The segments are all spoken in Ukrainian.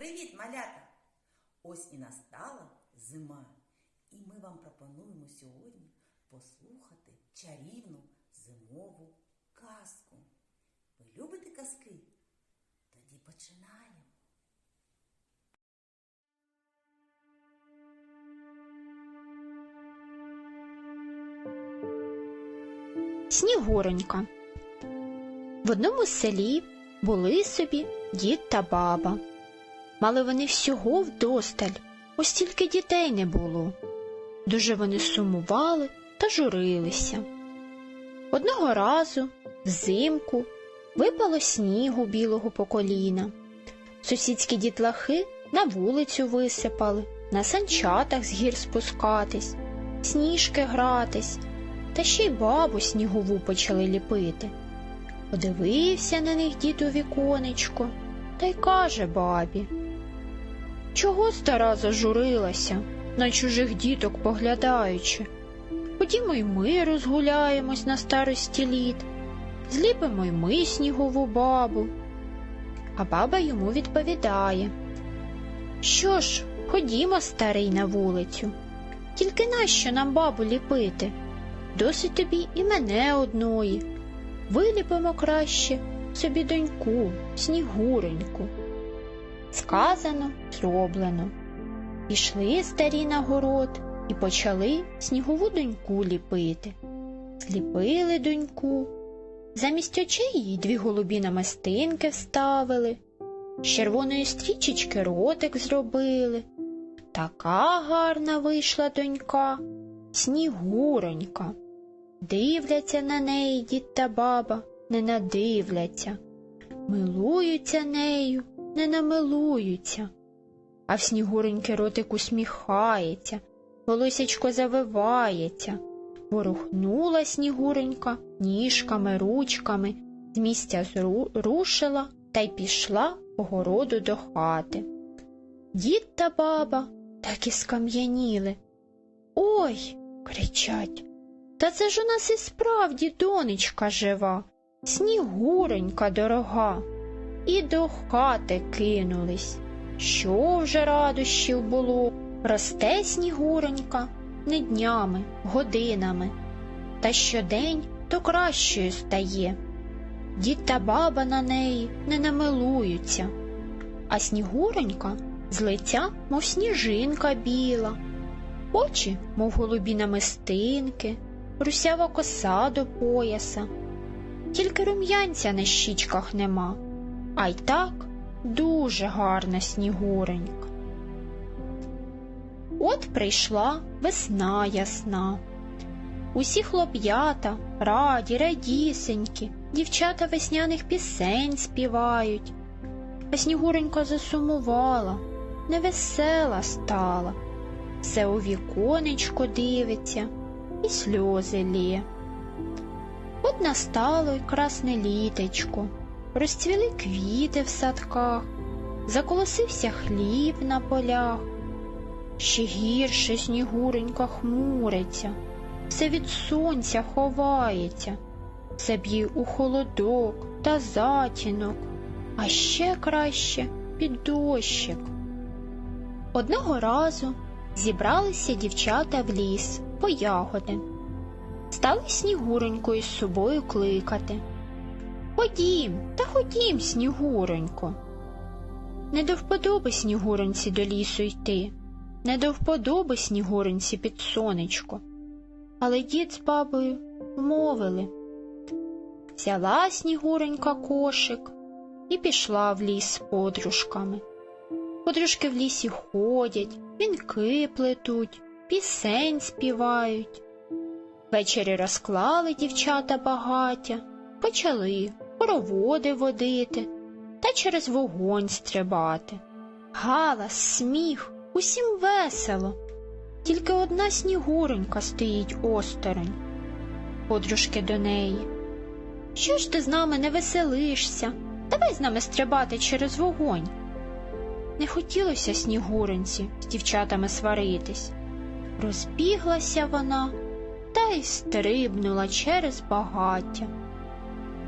Привіт, малята! Ось і настала зима, і ми вам пропонуємо сьогодні послухати чарівну зимову казку. Ви любите казки? Тоді починаємо. Снігуронька. В одному селі були собі дід та баба. Мали вони всього вдосталь, ось тільки дітей не було. Дуже вони сумували та журилися. Одного разу, взимку, випало снігу білого по коліна. Сусідські дітлахи на вулицю висипали, на санчатах з гір спускатись, сніжки гратись, та ще й бабу снігову почали ліпити. Подивився на них дід у віконечко та й каже бабі. Чого стара зажурилася, на чужих діток поглядаючи? Ходімо й ми розгуляємось на старості літ, зліпимо й ми снігову бабу. А баба йому відповідає Що ж, ходімо, старий, на вулицю. Тільки нащо нам бабу ліпити? Досить тобі і мене одної. Виліпимо краще собі доньку, снігуреньку. Сказано, зроблено. Пішли старі на город і почали снігову доньку ліпити. Зліпили доньку. Замість очей їй дві голубі намистинки вставили, з червоної стрічечки ротик зробили. Така гарна вийшла донька, снігуронька. Дивляться на неї дід та баба, не надивляться, милуються нею, не намилуються, а в снігуреньки ротик усміхається, волосячко завивається, ворухнула снігуренька ніжками, ручками, з місця зру- рушила та й пішла по городу до хати. Дід та баба так і скам'яніли. Ой, кричать. Та це ж у нас і справді донечка жива, снігуренька дорога. І до хати кинулись. Що вже радощів було? Росте снігуренька не днями, годинами, та щодень то кращою стає. Дід та баба на неї не намилуються, а снігуренька з лиця, мов сніжинка біла, очі, мов голубі намистинки, русява коса до пояса. Тільки рум'янця на щічках нема, а й так дуже гарна снігуренька. От прийшла весна ясна. Усі хлоп'ята, раді, радісенькі, дівчата весняних пісень співають. А снігуренька засумувала, невесела стала, все у віконечко дивиться і сльози лє. От настало й красне літечко, розцвіли квіти в садках, заколосився хліб на полях. Ще гірше снігуренька хмуриться, все від сонця ховається, все б'є у холодок та затінок, а ще краще під дощик. Одного разу зібралися дівчата в ліс по ягоди. Стали снігуреньку із собою кликати. Ходім, та ходім, снігуренько. Не до вподоби снігуренці до лісу йти, не до вподоби снігуренці під сонечко. Але дід з бабою вмовили. Взяла снігуренька кошик і пішла в ліс з подружками. Подружки в лісі ходять, вінки плетуть, пісень співають. Ввечері розклали дівчата багаття, почали хороводи водити та через вогонь стрибати. Галас, сміх, усім весело. Тільки одна снігуренька стоїть осторонь. Подружки до неї. Що ж ти з нами не веселишся? Давай з нами стрибати через вогонь. Не хотілося снігуренці з дівчатами сваритись. Розбіглася вона та й стрибнула через багаття.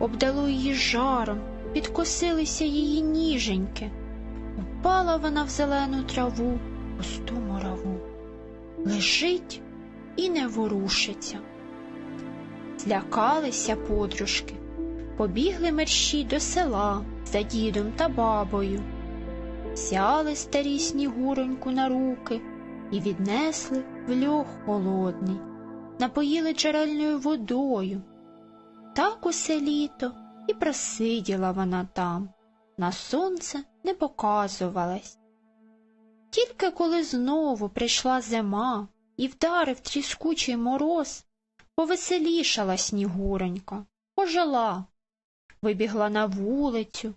Обдало її жаром, підкосилися її ніженьки. Упала вона в зелену траву, густу мораву. Лежить і не ворушиться. Злякалися подружки, побігли мерщі до села за дідом та бабою. Взяли старі снігуроньку на руки і віднесли в льох холодний, напоїли джерельною водою. Так усе літо і просиділа вона там, на сонце не показувалась. Тільки коли знову прийшла зима і вдарив тріскучий мороз, повеселішала снігуронька, ожила, вибігла на вулицю,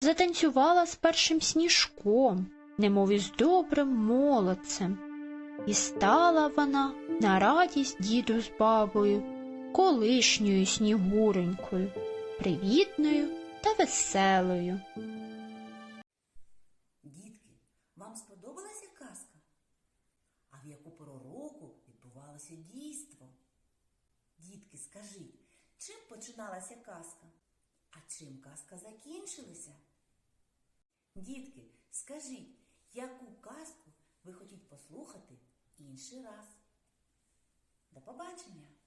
затанцювала з першим сніжком, немов із добрим молодцем, і стала вона на радість діду з бабою, колишньою снігуронькою, привітною та веселою. Дітки, вам сподобалася казка? А в яку пору року відбувалося дійство? Дітки, скажіть, чим починалася казка? А чим казка закінчилася? Дітки, скажіть, яку казку ви хочете послухати інший раз? До побачення!